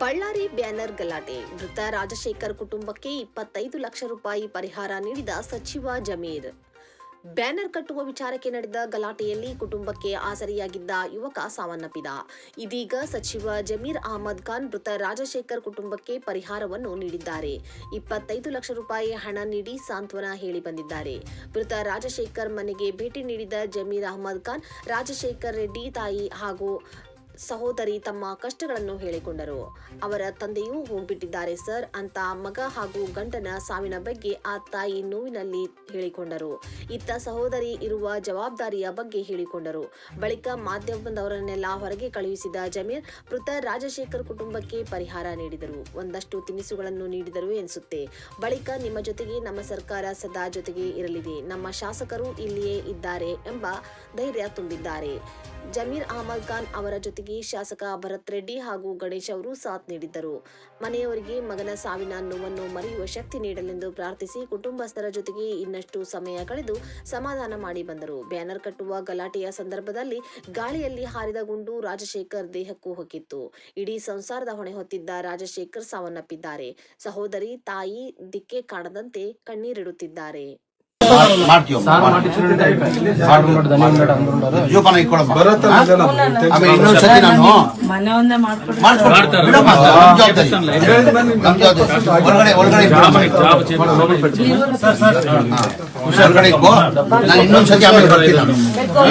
Ballari banner ಗಲಾಟೆ. ಮೃತ ರಾಜಶೇಖರ್ ಕುಟುಂಬಕ್ಕೆ ಇಪ್ಪತ್ತೈದು ಲಕ್ಷ ರೂಪಾಯಿ ಪರಿಹಾರ ನೀಡಿದ ಸಚಿವ ಜಮೀರ್. ಬ್ಯಾನರ್ ಕಟ್ಟುವ ವಿಚಾರಕ್ಕೆ ನಡೆದ ಗಲಾಟೆಯಲ್ಲಿ ಕುಟುಂಬಕ್ಕೆ ಆಸರಿಯಾಗಿದ್ದ ಯುವಕ ಸಾವನ್ನಪ್ಪಿದ. ಇದೀಗ ಸಚಿವ ಜಮೀರ್ ಅಹಮದ್ ಖಾನ್ ಮೃತ ರಾಜಶೇಖರ್ ಕುಟುಂಬಕ್ಕೆ ಪರಿಹಾರವನ್ನು ನೀಡಿದ್ದಾರೆ. ಇಪ್ಪತ್ತೈದು ಲಕ್ಷ ರೂಪಾಯಿ ಹಣ ನೀಡಿ ಸಾಂತ್ವನ ಹೇಳಿ ಬಂದಿದ್ದಾರೆ. ಮೃತ ರಾಜಶೇಖರ್ ಮನೆಗೆ ಭೇಟಿ ನೀಡಿದ ಜಮೀರ್ ಅಹಮದ್ ಖಾನ್, ರಾಜಶೇಖರ್ ರೆಡ್ಡಿ ತಾಯಿ ಹಾಗೂ ಸಹೋದರಿ ತಮ್ಮ ಕಷ್ಟಗಳನ್ನು ಹೇಳಿಕೊಂಡರು. ಅವರ ತಂದೆಯೂ ಹೋಗ್ಬಿಟ್ಟಿದ್ದಾರೆ ಸರ್ ಅಂತ ಮಗ ಹಾಗೂ ಗಂಡನ ಸಾವಿನ ಬಗ್ಗೆ ಆ ತಾಯಿ ನೋವಿನಲ್ಲಿ ಹೇಳಿಕೊಂಡರು. ಇತ್ತ ಸಹೋದರಿ ಇರುವ ಜವಾಬ್ದಾರಿಯ ಬಗ್ಗೆ ಹೇಳಿಕೊಂಡರು. ಬಳಿಕ ಮಾಧ್ಯಮದವರನ್ನೆಲ್ಲ ಹೊರಗೆ ಕಳುಹಿಸಿದ ಜಮೀರ್ ಮೃತ ರಾಜಶೇಖರ್ ಕುಟುಂಬಕ್ಕೆ ಪರಿಹಾರ ನೀಡಿದರು. ಒಂದಷ್ಟು ತಿನಿಸುಗಳನ್ನು ನೀಡಿದರು ಎನಿಸುತ್ತೆ ಬಳಿಕ ನಿಮ್ಮ ಜೊತೆಗೆ ನಮ್ಮ ಸರ್ಕಾರ ಸದಾ ಜೊತೆಗೆ ಇರಲಿದೆ. ನಮ್ಮ ಶಾಸಕರು ಇಲ್ಲಿಯೇ ಇದ್ದಾರೆ ಎಂಬ ಧೈರ್ಯ ತುಂಬಿದ್ದಾರೆ. ಜಮೀರ್ ಅಹಮದ್ ಖಾನ್ ಅವರ ಜೊತೆಗೆ ಶಾಸಕ ಭರತ್ ರೆಡ್ಡಿ ಹಾಗೂ ಗಣೇಶ್ ಅವರು ಸಾಥ್ ನೀಡಿದ್ದರು. ಮನೆಯವರಿಗೆ ಮಗನ ಸಾವಿನ ನೋವನ್ನು ಮರೆಯುವ ಶಕ್ತಿ ನೀಡಲೆಂದು ಪ್ರಾರ್ಥಿಸಿ ಕುಟುಂಬಸ್ಥರ ಜೊತೆಗೆ ಇನ್ನಷ್ಟು ಸಮಯ ಕಳೆದು ಸಮಾಧಾನ ಮಾಡಿ ಬಂದರು. ಬ್ಯಾನರ್ ಕಟ್ಟುವ ಗಲಾಟೆಯ ಸಂದರ್ಭದಲ್ಲಿ ಗಾಳಿಯಲ್ಲಿ ಹಾರಿದ ಗುಂಡು ರಾಜಶೇಖರ್ ದೇಹಕ್ಕೂ ಹೊಕ್ಕಿತ್ತು. ಇಡೀ ಸಂಸಾರದ ಹೊಣೆ ಹೊತ್ತಿದ್ದ ರಾಜಶೇಖರ್ ಸಾವನ್ನಪ್ಪಿದ್ದಾರೆ. ಸಹೋದರಿ, ತಾಯಿ, ದಿಕ್ಕೆ ಕಾಣದಂತೆ ಕಣ್ಣೀರಿಡುತ್ತಿದ್ದಾರೆ. ಮಾಡ್ತೀವಿ ಜೋಪಾನ ಇಟ್ಕೊಳಮ್ಮ ಆಮೇಲೆ ಇನ್ನೊಂದ್ಸತಿ ನಾನು. ಒಳಗಡೆ ಒಳಗಡೆ ಹೊರಗಡೆ ಇಕ್ಕೋ ನಾನು ಇನ್ನೊಂದ್ಸತಿ ಆಮೇಲೆ ಬರ್ತೀನಿ ನಾನು.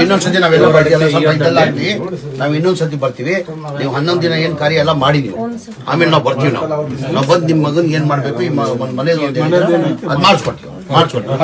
ಇನ್ನೊಂದ್ಸತಿ ನಾವೆಲ್ಲ ಬರ್ತೀವಿ. ಸ್ವಲ್ಪ ಇದೆಲ್ಲ ಆಗ್ಲಿ. ನಾವು ಇನ್ನೊಂದ್ಸತಿ ಬರ್ತೀವಿ. ನೀವು ಹನ್ನೊಂದು ದಿನ ಏನ್ ಕಾರ್ಯ ಎಲ್ಲ ಮಾಡಿ ನೀವು. ಆಮೇಲೆ ನಾವು ಬರ್ತೀವಿ ನಾವು. ನಾವು ಬಂದು ನಿಮ್ಮ ಮಗನ್ ಏನ್ ಮಾಡ್ಬೇಕು? ಈ ಮನೇಲಿ ಅದ್ ಮಾಡಿಸ್ಕೊಡ್ತೀವಿ. ಮಾಡಿಸ್ಕೊಡ್ತೀವಿ